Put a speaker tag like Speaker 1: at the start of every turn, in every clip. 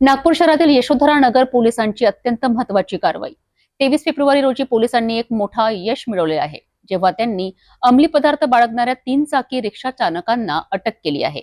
Speaker 1: नागपूर शहरातील यशोधरा नगर पोलिसांची अत्यंत महत्वाची कारवाई. तेवीस फेब्रुवारी रोजी पोलिसांनी एक मोठा यश मिळवले आहे. जेव्हा त्यांनी अंमली पदार्थ बाळगणाऱ्या तीन चाकी रिक्षा चालकांना अटक केली आहे.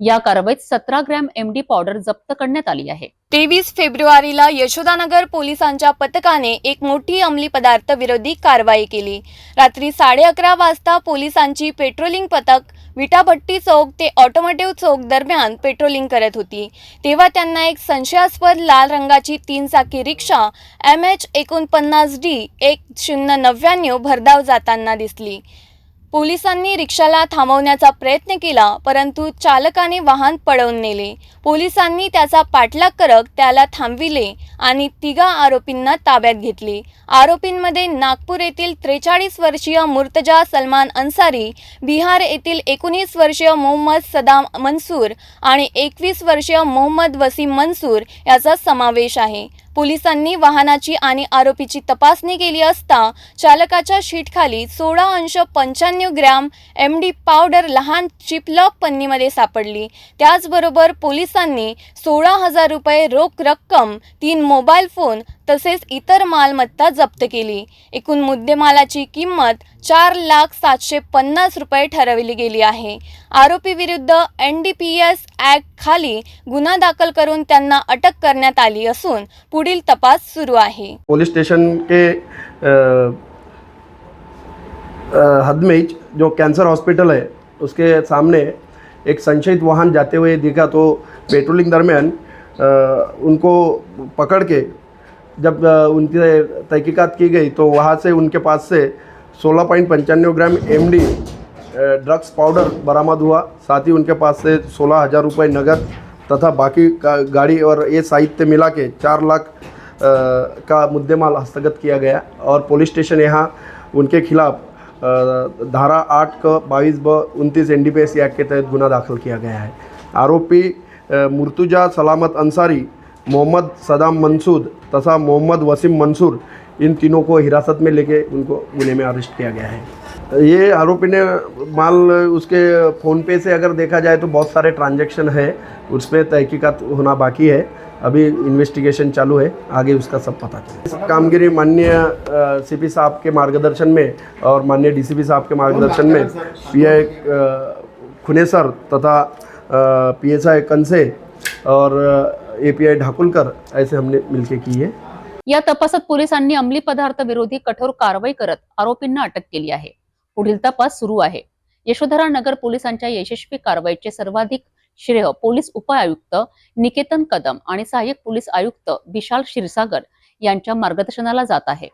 Speaker 1: या कारवाईत सतरा ग्रॅम एमडी पावडर जप्त करण्यात आली आहे.
Speaker 2: तेवीस फेब्रुवारीला यशोदानगर पोलिसांच्या पथकाने एक मोठी अंमली पदार्थ विरोधी कारवाई केली. रात्री साडे अकरा वाजता पोलिसांची पेट्रोलिंग पथक विटाभट्टी चौक ते ऑटोमोटिव्ह चौक दरम्यान पेट्रोलिंग करत होती. तेव्हा त्यांना एक संशयास्पद लाल रंगाची तीन चाकी रिक्षा एम एच एकोणपन्नास डी एक शून्य नव्याण्णव भरधाव जाताना दिसली. पोलिसांनी रिक्षाला थांबवण्याचा प्रयत्न केला परंतु चालकाने वाहन पळवून नेले. पोलिसांनी त्याचा पाठलाग करत त्याला थांबविले आणि तिघा आरोपींना ताब्यात घेतले. आरोपींमध्ये नागपूर येथील त्रेचाळीस वर्षीय मुर्तजा सलमान अन्सारी बिहार येथील एकोणीस वर्षीय मोहम्मद सदाम मनसूर आणि एकवीस वर्षीय मोहम्मद वसीम मनसूर याचा समावेश आहे. पोलिसांनी वाहनाची आणि आरोपीची तपासणी केली असता चालकाच्या शीटखाली सोळा अंश पंच्याण्णव ग्रॅम एम डी पावडर लहान चिपलॉक पन्नीमध्ये सापडली. त्याचबरोबर पोलिसांनी सोळा हजार रुपये रोख रक्कम तीन मोबाईल फोन तसेच इतर मालमत्ता जप्त केली. एकूण मुद्देमालाची किंमत चार लाख सातशे पन्नास रुपये ठरवली गेली आहे. आरोपी विरुद्ध N D P S act खाली गुन्हा दाखल करून त्यांना अटक करण्यात आली असून पुढील तपास सुरू आहे.
Speaker 3: पोलीस स्टेशन के हदमेज हद में जो कैंसर हॉस्पिटल है उसके सामने एक संशयित वाहन जाते हुए दिखा तो पेट्रोलिंग दरमियान उनको पकड़ के जब उनकी तहकीकात की गई तो वहाँ से उनके पास से सोलह पॉइंट पंचानवे gram M D drugs powder बरामद हुआ। साथ ही उनके पास से सोलह हज़ार रुपये नगद तथा बाकी का गाड़ी और ये साहित्य मिला के चार लाख का मुद्देमाल हस्तगत किया गया और पुलिस स्टेशन यहाँ उनके खिलाफ धारा आठ क बाईस ब उनतीस एन डी एक्ट के तहत गुना दाखिल किया गया है। आरोपी मुर्तुजा सलामत अंसारी मोहम्मद सदाम मंसूद तथा मोहम्मद वसीम मंसूर, इन तीनों को हिरासत में लेके उनको गुने में अरेस्ट किया गया है। ये आरोपी ने माल उसके फ़ोन पे से अगर देखा जाए तो बहुत सारे ट्रांजैक्शन है उस पर तहकीकात होना बाकी है। अभी इन्वेस्टिगेशन चालू है, आगे उसका सब पता चलेगा। कामगिरी माननीय सीपी साहब के मार्गदर्शन में और माननीय डीसीपी साहब के मार्गदर्शन में पीआई खुनेसर तथा पीएसआई कंसे और एपीआई ढाकुलकर ऐसे हमने मिलके की है।
Speaker 1: या तपासात पोलिसांनी अंमली पदार्थ विरोधी कठोर कारवाई करत आरोपींना अटक केली आहे. पुढील तपास सुरू आहे. यशोधरा नगर पोलिसांच्या यशस्वी कारवाईचे सर्वाधिक श्रेय पोलीस उपआयुक्त निकेतन कदम आणि सहाय्यक पोलीस आयुक्त विशाल क्षीरसागर यांच्या मार्गदर्शनाला जात आहे.